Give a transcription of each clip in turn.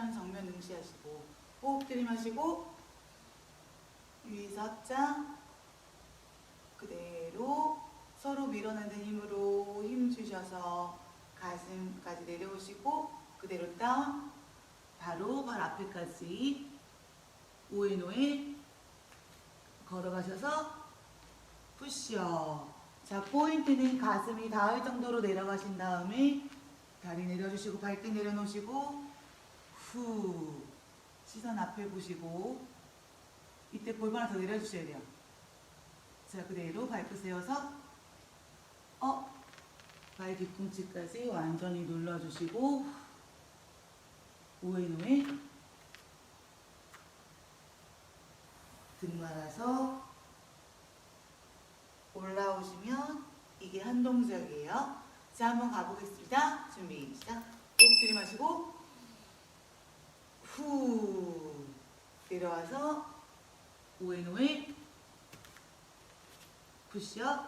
시선 정면 응시하시고 호흡 들이마시고 위에서 합장 그대로 서로 밀어내는 힘으로 힘 주셔서 가슴까지 내려오시고 그대로 다운 바로 발 앞에까지 오해노에 걸어가셔서 푸시업 자 포인트는 가슴이 닿을 정도로 내려가신 다음에 다리 내려주시고 발등 내려놓으시고 후 시선 앞에 보시고 이때 골반 하나 더 내려주셔야 돼요 자 그대로 발끝 세워서 어, 발 뒤꿈치까지 완전히 눌러주시고 오해노에 등 말아서 올라오시면 이게 한 동작이에요. 자 한번 가보겠습니다. 준비 시작. 호흡 들이마시고 후 내려와서 오해노에 푸시업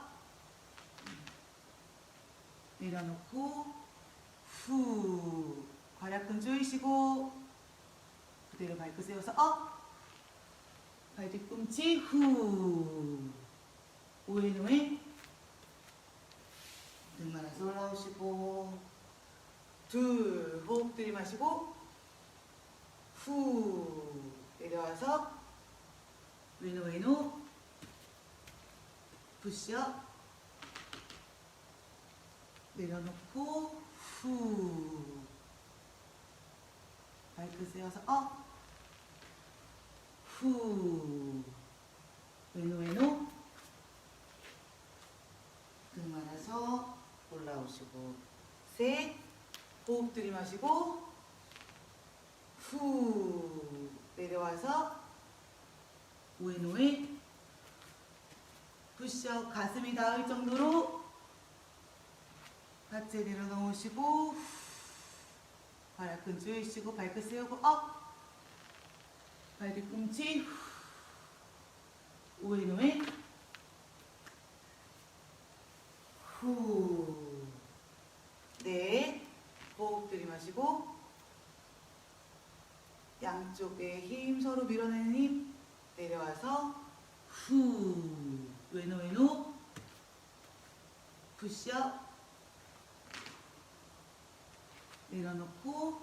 내려놓고 후 괄약근 조이시고 그대로 발끝 세워서 업 발 뒤꿈치 후 오해노에 등 말아서 올라오시고 둘 호흡 들이마시고 후 내려와서 왼오 왼오 푸시업 내려놓고 후. 발끝 세워서 업 후. 왼오 왼오 등 말아서 올라오시고. 셋. 호흡 들이마시고 후 내려와서 왼오에 푸시업 가슴이 닿을 정도로 하체 내려놓으시고 발끈 조이시고 발끝 세우고 업 발 뒤꿈치 오왼오에 후. 네. 호흡 들이마시고 양쪽에 힘 서로 밀어내는 힘 내려와서 후. 왼오 왼오 푸시업 내려놓고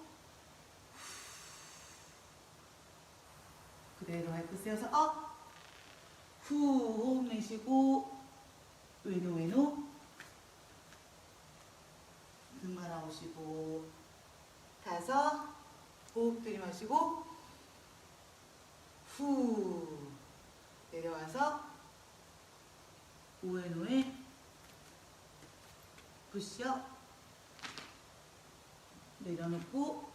그대로 발끝 세워서 업. 후 호흡 내쉬고 왼오 왼오 등 말아오시고 다섯 호흡 들이마시고 후 내려와서 오앤오에 푸시업 내려놓고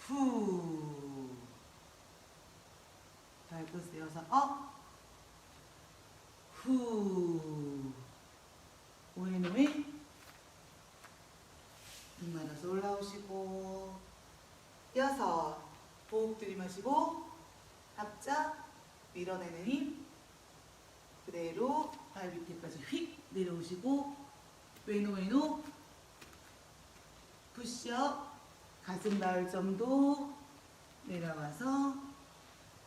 후 발끝 세워서 업 후 오앤오에 등 말아서 올라오시고 여섯 호흡 들이마시고 합작 밀어내는 힘 그대로 발 밑에까지 휙 내려오시고 왼오 왼오 푸시업 가슴 닿을 정도 내려와서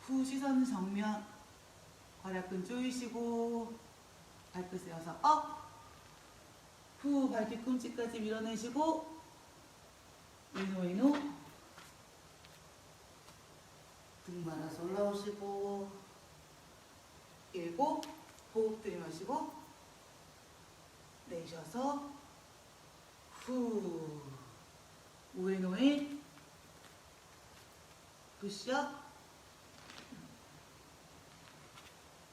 후 시선 정면 괄약근 조이시고 발끝 세워서 업 후 발 뒤꿈치까지 밀어내시고 왼오 왼오. 등 말아서 올라오시고 일곱 호흡 들이마시고 내쉬어서 후. 우에노에 푸시업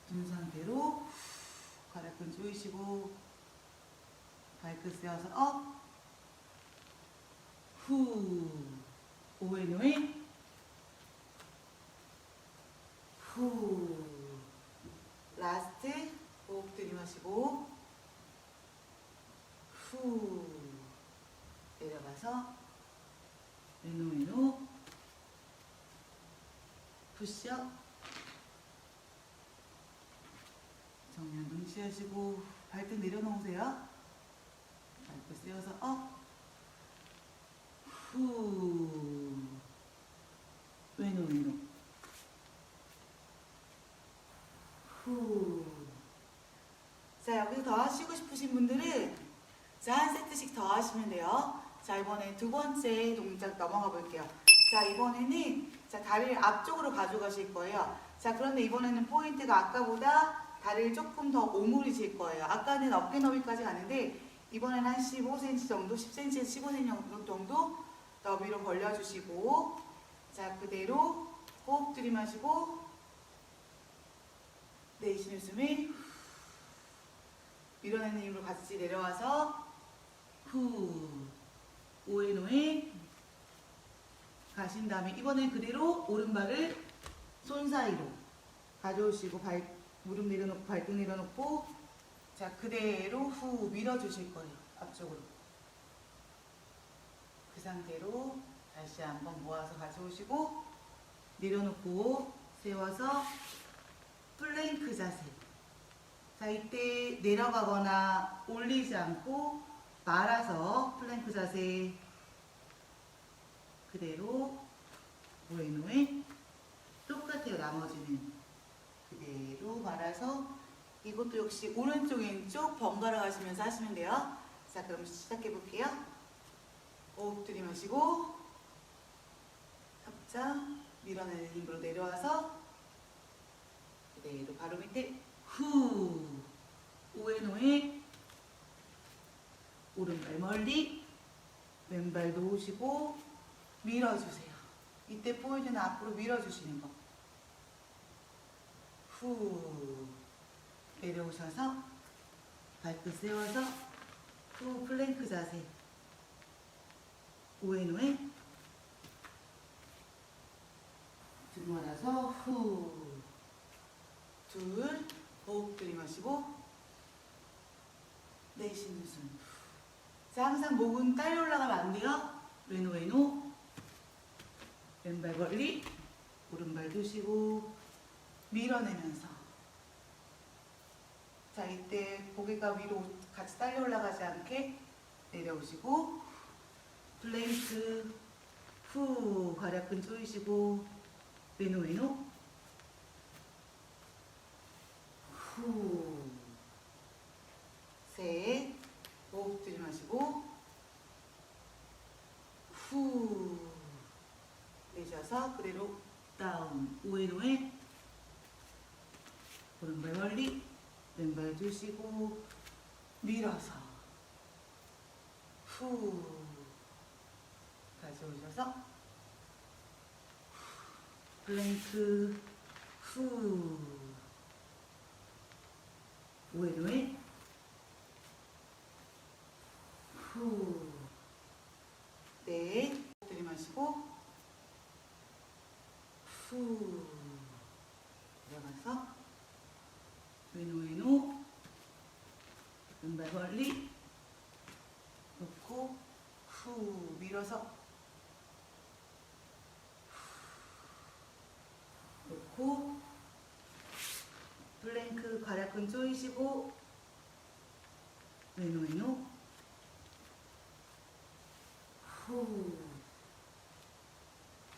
둔 상태로 가락근 조이시고 발끝 세워서 업. 후. 오에노에 후 라스트 호흡 들이 마시고 후 내려가서 왼오 푸시업 정면 눈치하시고 발등 내려놓으세요. 발끝 세워서 업 후 왼우 왼우 후. 자 여기서 더 하시고 싶으신 분들은 자 한 세트씩 더 하시면 돼요. 자 이번에 두 번째 동작 넘어가 볼게요. 자 이번에는 자 다리를 앞쪽으로 가져가실 거예요. 자 그런데 이번에는 포인트가 아까보다 다리를 조금 더 오므리실 거예요. 아까는 어깨 너비까지 가는데 이번에는 한 15cm 정도, 10cm에서 15cm 정도 너비로 벌려주시고 자 그대로 호흡 들이마시고 내쉬는 숨을 밀어내는 힘으로 같이 내려와서 후 오앤오에 가신 다음에 이번엔 그대로 오른발을 손 사이로 가져오시고 발 무릎 내려놓고 발등 내려놓고 자 그대로 후 밀어주실 거예요 앞쪽으로. 그 상태로 다시 한번 모아서 가져오시고 내려놓고 세워서 플랭크 자세 자 이때 내려가거나 올리지 않고 말아서 플랭크 자세 그대로 모에노에 똑같아요. 나머지는 그대로 말아서 이것도 역시 오른쪽 왼쪽 번갈아 가시면서 하시면 돼요. 자 그럼 시작해 볼게요. 호흡 들이마시고 협자 밀어내는 힘으로 내려와서 그대로 바로 밑에 후. 오앤오에 오른발 멀리. 왼발 놓으시고 밀어주세요. 이때 포인트는 앞으로 밀어주시는 거. 후. 내려오셔서 발끝 세워서 후 플랭크 자세. 오앤오에 들어와서 후. 둘, 호흡 들이마시고 내쉬는 숨. 자, 항상 목은 딸려 올라가면 안 돼요. 왼오 왼오. 왼발 멀리, 오른발 두시고 밀어내면서. 자, 이때 고개가 위로 같이 딸려 올라가지 않게 내려오시고 플랭크 후 괄약근 조이시고 왼오 왼오 후. 셋. 호흡 들이마시고. 후. 내쉬어서 그대로 다운. 우에노에 오른발 멀리. 왼발 두시고. 밀어서. 후. 다시 오셔서. 플랭크. 후. 오해로에 후. 네. 들이마시고. 후. 들어가서. 왼오 왼오 왼발 멀리. 놓고. 후. 밀어서. 놓고 플랭크 괄약근 조이시고 왼오 왼오 후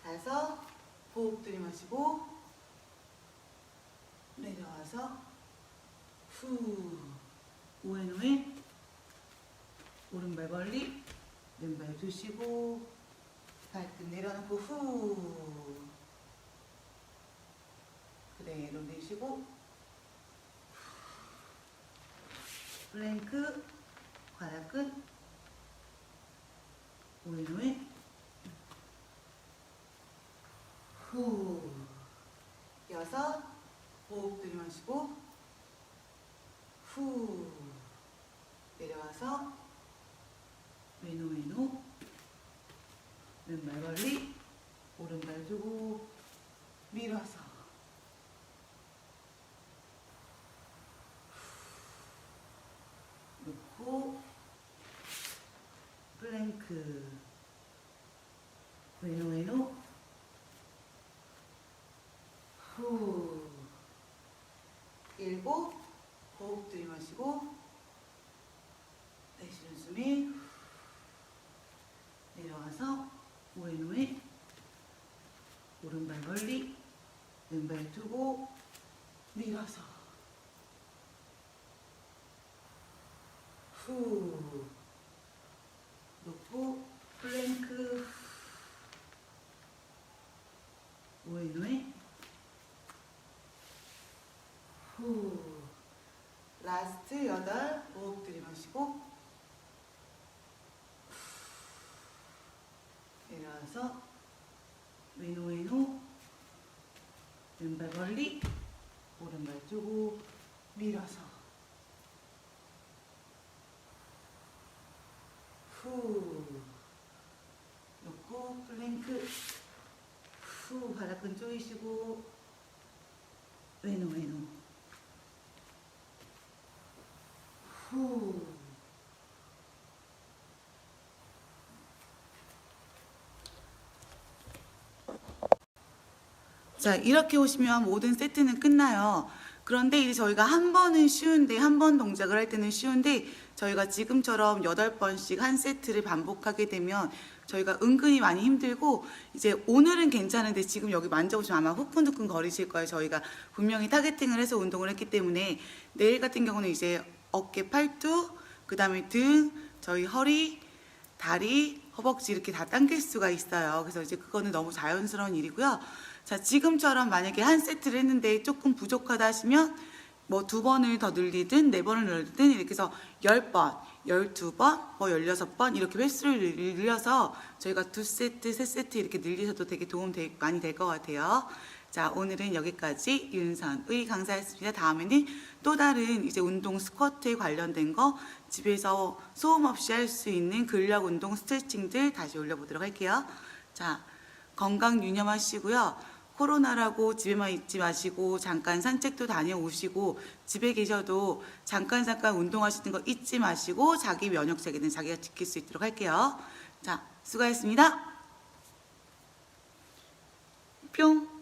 가서 호흡 들이마시고 내려와서 후. 오앤오에 오른발 멀리 왼발 두시고 발끝 내려놓고 후. 그대로 내쉬고 플랭크 괄약근 오른오에 후. 여섯 호흡 들이마시고 후. 내려와서 왼오 왼오 왼발 멀리 오른발 두고 밀어서 놓고 플랭크 왼오 왼오 후. 일곱 호흡 들이마시고 내쉬는 숨이 내려와서 오앤오에 오른발 멀리 왼발 두고 밀어서. 후 플랭크. 오이노에 후. 라스트 여덟 호흡 들이마시고. 내려와서 왼호 왼호 왼발 멀리. 오른발 두고 밀어서. 후 놓고 플랭크 후 바닥근 조이시고. 왼호 왼호 후. 자, 이렇게 오시면 모든 세트는 끝나요. 그런데 이제 저희가 한 번은 쉬운데, 한 번 동작을 할 때는 쉬운데, 저희가 지금처럼 여덟 번씩 한 세트를 반복하게 되면 저희가 은근히 많이 힘들고, 이제 오늘은 괜찮은데 지금 여기 만져보시면 아마 후끈후끈 거리실 거예요. 저희가 분명히 타겟팅을 해서 운동을 했기 때문에, 내일 같은 경우는 이제 어깨, 팔뚝, 그 다음에 등, 저희 허리, 다리, 허벅지 이렇게 다 당길 수가 있어요. 그래서 이제 그거는 너무 자연스러운 일이고요. 자, 지금처럼 만약에 한 세트를 했는데 조금 부족하다 하시면 뭐 두 번을 더 늘리든 네 번을 늘리든 이렇게 해서 열 번, 열두 번, 뭐 열여섯 번 이렇게 횟수를 늘려서 저희가 두 세트, 세 세트 이렇게 늘리셔도 되게 도움 되, 많이 될 것 같아요. 자, 오늘은 여기까지 윤선의 강사였습니다. 다음에는 또 다른 이제 운동 스쿼트에 관련된 거 집에서 소음 없이 할 수 있는 근력 운동 스트레칭들 다시 올려보도록 할게요. 자, 건강 유념하시고요. 코로나라고 집에만 있지 마시고 잠깐 산책도 다녀오시고 집에 계셔도 잠깐 잠깐 운동하시는 거 잊지 마시고 자기 면역 세계는 자기가 지킬 수 있도록 할게요. 자, 수고하셨습니다. 뿅.